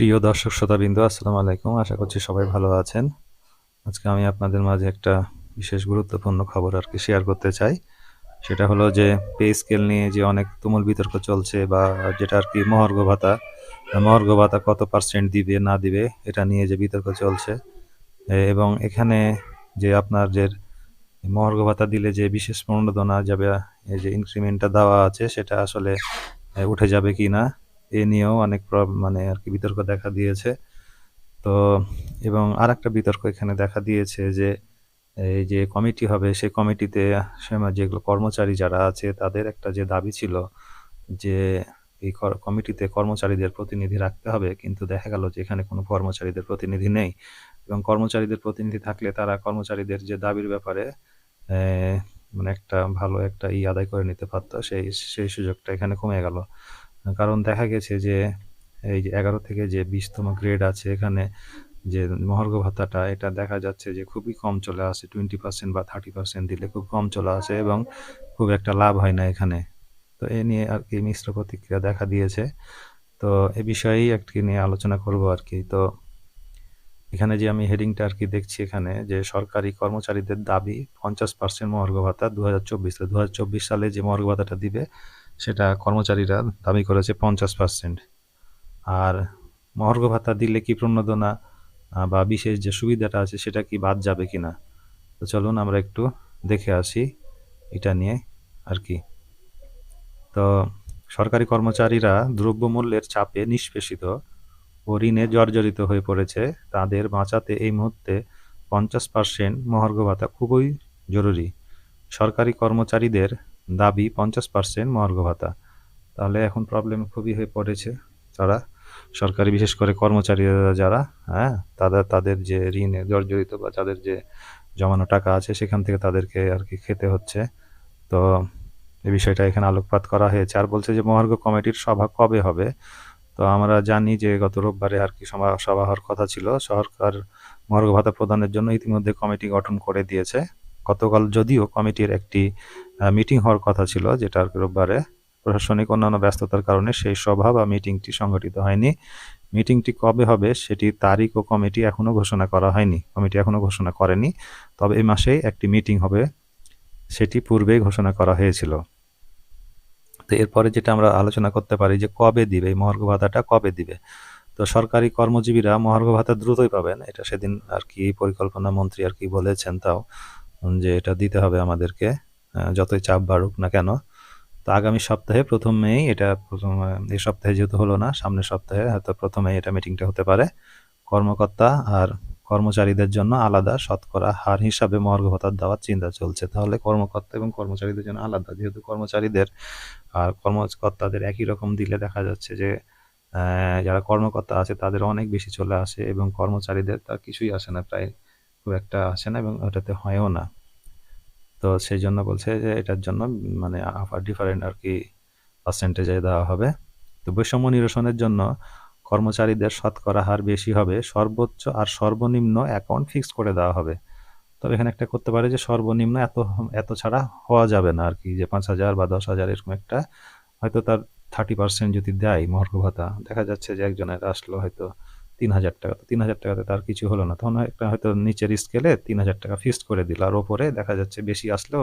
প্রিয় দর্শক শ্রোতাবৃন্দ, আসসালামু আলাইকুম। আশা করছি সবাই ভালো আছেন। আজকে আমি আপনাদের মাঝে একটা বিশেষ গুরুত্বপূর্ণ খবর আর কি শেয়ার করতে চাই। সেটা হলো যে পে স্কেল নিয়ে যে অনেক তুমুল বিতর্ক চলছে বা যেটা আর কি মহার্ঘ ভাতা মহার্ঘ ভাতা কত পার্সেন্ট দিবে, না দিবে, এটা নিয়ে যে বিতর্ক চলছে। এবং এখানে যে আপনার যে মহার্ঘ ভাতা দিলে যে বিশেষ প্রণোদনা যাবে এই যে ইনক্রিমেন্টটা দেওয়া আছে, সেটা আসলে উঠে যাবে কি না এ নিয়েও অনেক মানে আর কি বিতর্ক দেখা দিয়েছে। তো, এবং আর একটা বিতর্ক এখানে দেখা দিয়েছে যে, এই যে কমিটি হবে, সেই কমিটিতে যেগুলো কর্মচারী যারা আছে, তাদের একটা যে দাবি ছিল যে, এই কমিটিতে কর্মচারীদের প্রতিনিধি রাখতে হবে। কিন্তু দেখা গেল যে এখানে কোনো কর্মচারীদের প্রতিনিধি নেই। এবং কর্মচারীদের প্রতিনিধি থাকলে তারা কর্মচারীদের যে দাবির ব্যাপারে মানে একটা ভালো একটা ই আদায় করে নিতে পারতো। সেই সেই সুযোগটা এখানে কমে গেল। কারণ দেখা গেছে যে এই যে এগারো থেকে যে বিশতম গ্রেড আছে এখানে যে মহার্ঘ ভাতাটা, এটা দেখা যাচ্ছে যে খুবই কম চলে আসে টোয়েন্টি পার্সেন্ট বা থার্টি পার্সেন্ট দিলে খুব কম চলে আসে এবং খুব একটা লাভ হয় না এখানে। তো এ নিয়ে আর কি মিশ্র প্রতিক্রিয়া দেখা দিয়েছে। তো এ বিষয়েই একটি নিয়ে আলোচনা করব আর কি। তো এখানে যে আমি হেডিংটা আর কি দেখছি এখানে যে সরকারি কর্মচারীদের দাবি পঞ্চাশ পার্সেন্ট মহার্ঘ ভাতা দু হাজার চব্বিশ দু সালে যে মহার্ঘ ভাতাটা দিবে সেটা কর্মচারীরা দাবি করেছে পঞ্চাশ পার্সেন্ট আর মহার্ঘ ভাতা দিলে কি প্রণোদনা বা বিশেষ যে সুবিধাটা আছে সেটা কি বাদ যাবে কি না তো চলুন আমরা একটু দেখে আসি এটা নিয়ে আর কি। তো সরকারি কর্মচারীরা দ্রব্যমূল্যের চাপে নিষ্পেষিত ও ঋণে জর্জরিত হয়ে পড়েছে। তাদের বাঁচাতে এই মুহূর্তে পঞ্চাশ পার্সেন্ট মহার্ঘ ভাতা খুবই জরুরি। সরকারি কর্মচারীদের দাবি পঞ্চাশ পার্সেন্ট মহার্ঘ ভাতা। তাহলে এখন প্রবলেম খুবই হয়ে পড়েছে তারা। সরকারি বিশেষ করে কর্মচারীরা যারা হ্যাঁ তাদের তাদের যে ঋণে জর্জরিত বা তাদের যে জমানো টাকা আছে সেখান থেকে তাদেরকে আর কি খেতে হচ্ছে। তো এই বিষয়টা এখানে আলোকপাত করা হয়েছে। আর বলছে যে মহার্ঘ কমিটির সভা কবে হবে? তো আমরা জানি যে গত রোববারে আর কি সভা হওয়ার কথা ছিল। সরকার মহার্ঘ ভাতা প্রদানের জন্য ইতিমধ্যে কমিটি গঠন করে দিয়েছে। গতকাল যদিও কমিটির একটি মিটিং হওয়ার কথা ছিল, যেটা রোববারে প্রশাসনিক অন্যান্য ব্যস্ততার কারণে সেই সভা বা মিটিংটি সংগঠিত হয়নি। মিটিংটি কবে হবে সেটি তারিখ ও কমিটি এখনও ঘোষণা করা হয়নি, কমিটি এখনও ঘোষণা করেনি। তবে এই মাসেই একটি মিটিং হবে, সেটি পূর্বেই ঘোষণা করা হয়েছিল। তো এরপরে যেটা আমরা আলোচনা করতে পারি যে কবে দিবে, এই মহার্ঘ ভাতাটা কবে দিবে? তো সরকারি কর্মজীবীরা মহার্ঘ ভাতা দ্রুতই পাবেন, এটা সেদিন আর কি পরিকল্পনা মন্ত্রী আর কি বলেছেন তাও। যে এটা দিতে হবে আমাদেরকে যতই চাপ বাড়ুক না কেন। তো আগামী সপ্তাহে প্রথমেই এটা প্রথম এই সপ্তাহে যেহেতু হলো না, সামনের সপ্তাহে হয়তো প্রথমেই এটা মিটিংটা হতে পারে। কর্মকর্তা আর কর্মচারীদের জন্য আলাদা শতকরা হার হিসাবে মর্গ ভাতা দেওয়ার চিন্তা চলছে। তাহলে কর্মকর্তা এবং কর্মচারীদের জন্য আলাদা, যেহেতু কর্মচারীদের আর কর্মকর্তাদের একই রকম দিলে দেখা যাচ্ছে যে যারা কর্মকর্তা আছে তাদের অনেক বেশি চলে আসে এবং কর্মচারীদের তার কিছুই আসে না প্রায়। খুব একটা আসে না এবং ওটাতে হয়ও না। তো সেই জন্য বলছে যে এটার জন্য মানে আফার ডিফারেন্ট আর কি পার্সেন্টেজে দেওয়া হবে। তো বৈষম্য নিরসনের জন্য কর্মচারীদের শতকরা হার বেশি হবে। সর্বোচ্চ আর সর্বনিম্ন অ্যাকাউন্ট ফিক্স করে দেওয়া হবে। তবে এখানে একটা করতে পারে যে সর্বনিম্ন এত এত ছাড়া হওয়া যাবে না আর কি। যে পাঁচ হাজার বা দশ হাজার এরকম একটা হয়তো তার থার্টি পার্সেন্ট যদি দেয় মহার্ঘ ভাতা, দেখা যাচ্ছে যে একজনের আসলো হয়তো তিন হাজার টাকা তো তিন হাজার টাকাতে তার কিছু হলো না। তখন একটা হয়তো নিচের স্কেলে তিন হাজার টাকা ফিক্সড করে দিল আর ওপরে দেখা যাচ্ছে বেশি আসলেও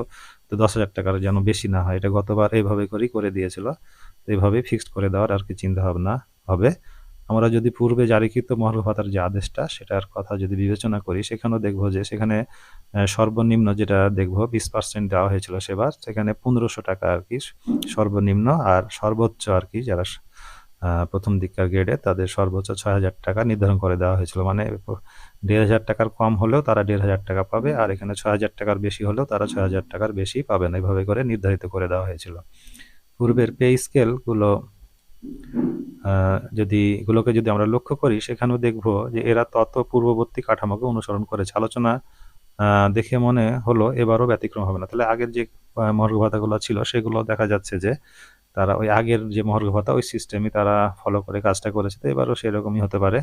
তো দশ হাজার টাকার যেন বেশি না হয়। এটা গতবার এইভাবে করেই করে দিয়েছিল। তো এইভাবেই ফিক্সড করে দেওয়ার আর কি চিন্তা ভাবনা হবে। আমরা যদি পূর্বে জারিকৃত মহার্ঘ ভাতার যে আদেশটা, সেটার কথা যদি বিবেচনা করি, সেখানেও দেখব যে সেখানে সর্বনিম্ন যেটা দেখব, বিশ পার্সেন্ট দেওয়া হয়েছিল সেবার, সেখানে পনেরোশো টাকা আর কি সর্বনিম্ন আর সর্বোচ্চ আর কি যারা প্রথম দিককার গ্রেডে তাদের সর্বোচ্চ ছয় হাজার টাকা নির্ধারণ করে দেওয়া হয়েছিল। মানে দেড় হাজার টাকার কম হলেও তারা দেড় হাজার টাকা পাবে আর এখানে ছয় হাজার টাকার বেশি হলেও তারা ছয় হাজার টাকার বেশি পাবেন এইভাবে করে নির্ধারিত করে দেওয়া হয়েছিল। পূর্বের পে স্কেলগুলো যদি এগুলোকে যদি আমরা লক্ষ্য করি, সেখানেও দেখব যে এরা তত পূর্ববর্তী কাঠামোকে অনুসরণ করেছে। আলোচনা দেখে মনে হলো এবারও ব্যতিক্রম হবে না। তাহলে আগের যে মহার্ঘ ভাতাগুলো ছিল, সেগুলো দেখা যাচ্ছে যে তারা ওই আগের যে মহার্ঘ ভাতা ওই সিস্টেমই তারা ফলো করে কাজটা করেছে। তো এবারও সেরকমই হতে পারে।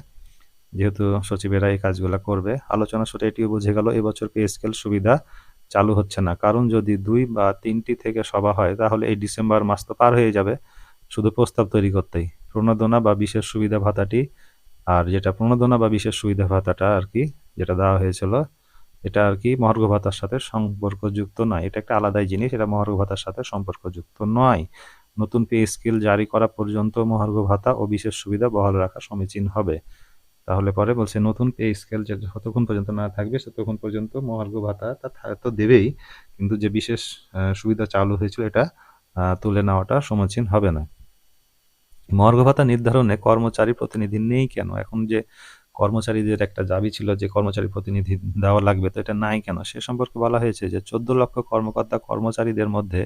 যেহেতু সচিবেরা এই কাজগুলো করবে, আলোচনা শুরু এটিও বুঝে গেল, এবছর পে স্কেল সুবিধা চালু হচ্ছে না। কারণ যদি দুই বা তিনটি থেকে সভা হয়, তাহলে এই ডিসেম্বর মাস তো পার হয়ে যাবে। শুধু প্রস্তাব তৈরি করতেই। প্রণোদনা বা বিশেষ সুবিধা ভাতাটি আর যেটা প্রণোদনা বা বিশেষ সুবিধা ভাতাটা আর কি, যেটা দেওয়া হয়েছিল, এটা আর কি মহার্ঘ ভাতার সাথে সম্পর্কযুক্ত নয়। এটা একটা আলাদাই জিনিস, এটা মহার্ঘ ভাতার সাথে সম্পর্কযুক্ত নয়। নতুন পে স্কেল জারি করা পর্যন্ত মহার্ঘ ভাতা ও বিশেষ সুবিধা বহাল রাখা সমীচীন হবে। তাহলে পরে বলছে, নতুন পে স্কেল যতক্ষণ পর্যন্ত না থাকবে ততক্ষণ পর্যন্ত মহার্ঘ ভাতা তা তো দেবেই। কিন্তু যে বিশেষ সুবিধা চালু হয়েছিল এটা তুলে নেওয়াটা সমীচীন হবে না। মহার্ঘ ভাতা নির্ধারণে কর্মচারী প্রতিনিধি নেই কেন? এখন যে কর্মচারীদের একটা দাবি ছিল যে কর্মচারী প্রতিনিধি দেওয়া লাগবে, তো এটা নাই কেন? সে সম্পর্কে বলা হয়েছে যে চোদ্দ লক্ষ কর্মকর্তা কর্মচারীদের মধ্যে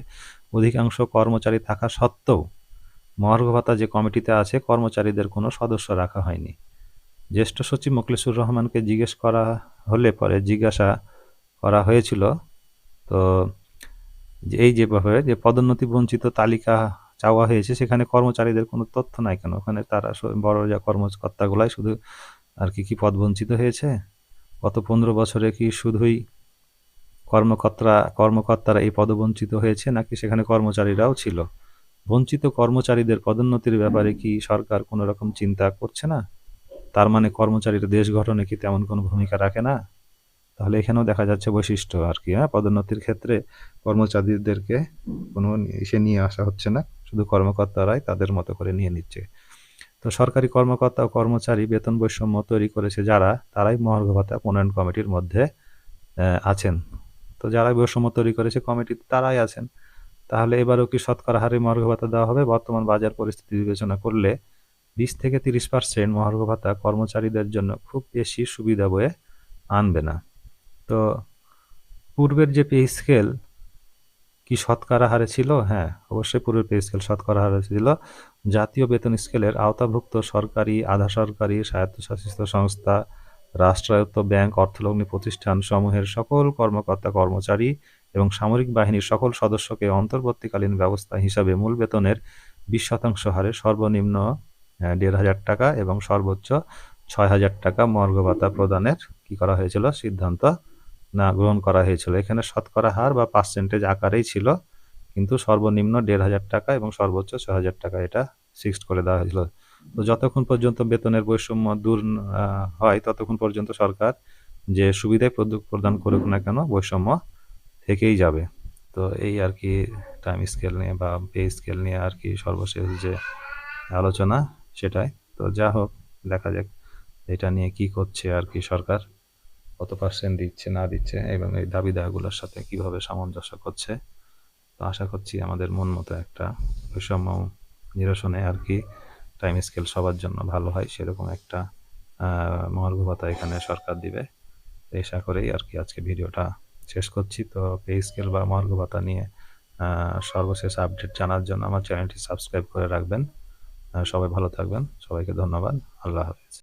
অধিকাংশ কর্মচারী থাকা সত্ত্বেও মহার্ঘ ভাতা যে কমিটিতে আছে, কর্মচারীদের কোনো সদস্য রাখা হয়নি। জ্যেষ্ঠ সচিব মোকলেসুর রহমানকে জিজ্ঞেস করা হলে পরে জিজ্ঞাসা করা হয়েছিল, তো এই যেভাবে যে পদোন্নতি বঞ্চিত তালিকা চাওয়া হয়েছে, সেখানে কর্মচারীদের কোনো তথ্য নাই কেন? ওখানে তারা বড় যা কর্মকর্তাগুলাই শুধু আর কি কি পদ বঞ্চিত হয়েছে? গত পনেরো বছরে কি শুধুই কর্মকর্তা, কর্মকর্তারা এই পদবঞ্চিত হয়েছে, নাকি সেখানে কর্মচারীরাও ছিল? বঞ্চিত কর্মচারীদের পদোন্নতির ব্যাপারে কি সরকার কোনো রকম চিন্তা করছে না? তার মানে কর্মচারীরা দেশ গঠনে কি তেমন কোনো ভূমিকা রাখে না? তাহলে এখানেও দেখা যাচ্ছে বৈশিষ্ট্য আর কি হ্যাঁ? পদোন্নতির ক্ষেত্রে কর্মচারীদেরকে কোনো এসে নিয়ে আসা হচ্ছে না, শুধু কর্মকর্তারাই তাদের মতো করে নিয়ে নিচ্ছে। তো সরকারি কর্মকর্তা ও কর্মচারী বেতন বৈষম্য তৈরি করেছে যারা, তারাই মহার্ঘ ভাতা প্রণয়ন কমিটির মধ্যে আছেন। তো যারা বৈষম্য তৈরি করেছে কমিটি, তারাই আছেন। তাহলে এবারও কি শতকরা হারে মহার্ঘ ভাতা দেওয়া হবে? বর্তমান বাজার পরিস্থিতি বিবেচনা করলে বিশ থেকে তিরিশ পার্সেন্ট মহার্ঘ ভাতা কর্মচারীদের জন্য খুব বেশি সুবিধা বয়ে আনবে না। তো পূর্বের যে পে স্কেল কি শতকরা হারে ছিল? হ্যাঁ অবশ্যই পূর্বের পে স্কেল শতকরা হারে ছিল। জাতীয় বেতন স্কেলের আওতাভুক্ত সরকারি, আধা সরকারি, স্বায়ত্তশাসিত সংস্থা, রাষ্ট্রায়ত্ত ব্যাংক, অর্থলগ্নি প্রতিষ্ঠান সমূহের সকল কর্মকর্তা কর্মচারী এবং সামরিক বাহিনীর সকল সদস্যকে অন্তর্বর্তীকালীন ব্যবস্থা হিসাবে মূল বেতনের বিশ শতাংশ হারে সর্বনিম্ন দেড় হাজার টাকা এবং সর্বোচ্চ ছয় হাজার টাকা মর্গ ভাতা প্রদানের কি করা হয়েছিল? সিদ্ধান্ত না গ্রহণ করা হয়েছিল। এখানে শতকরা হার বা পার্সেন্টেজ আকারেই ছিল। কিন্তু সর্বনিম্ন দেড় হাজার টাকা এবং সর্বোচ্চ ছ হাজার টাকা এটা ফিক্সড করে দেওয়া হয়েছিল। তো যতক্ষণ পর্যন্ত বেতনের বৈষম্য দূর হয়, ততক্ষণ পর্যন্ত সরকার যে সুবিধায় প্রদান করুক না কেন বৈষম্য থেকেই যাবে। তো এই আর কি টাইম স্কেল নিয়ে বা পে স্কেল নিয়ে আর কি সর্বশেষ যে আলোচনা সেটাই। তো যা হোক, দেখা যাক এটা নিয়ে কি করছে আর কি সরকার, কত পার্সেন্ট দিচ্ছে, না দিচ্ছে এবং এই দাবি দাওয়াগুলোর সাথে কীভাবে সামঞ্জস্য করছে। তো আশা করছি আমাদের মন মতো একটা বৈষম্য নিরসনে আর কি টাইম স্কেল সবার জন্য ভালো হয়, সেরকম একটা মহার্ঘ ভাতা এখানে সরকার দিবে। আশা করেই আর কি আজকে ভিডিওটা শেষ করছি। তো পে স্কেল বা মহার্ঘ ভাতা নিয়ে সর্বশেষ আপডেট জানার জন্য আমার চ্যানেলটি সাবস্ক্রাইব করে রাখবেন। সবাই ভালো থাকবেন। সবাইকে ধন্যবাদ। আল্লাহ হাফিজ।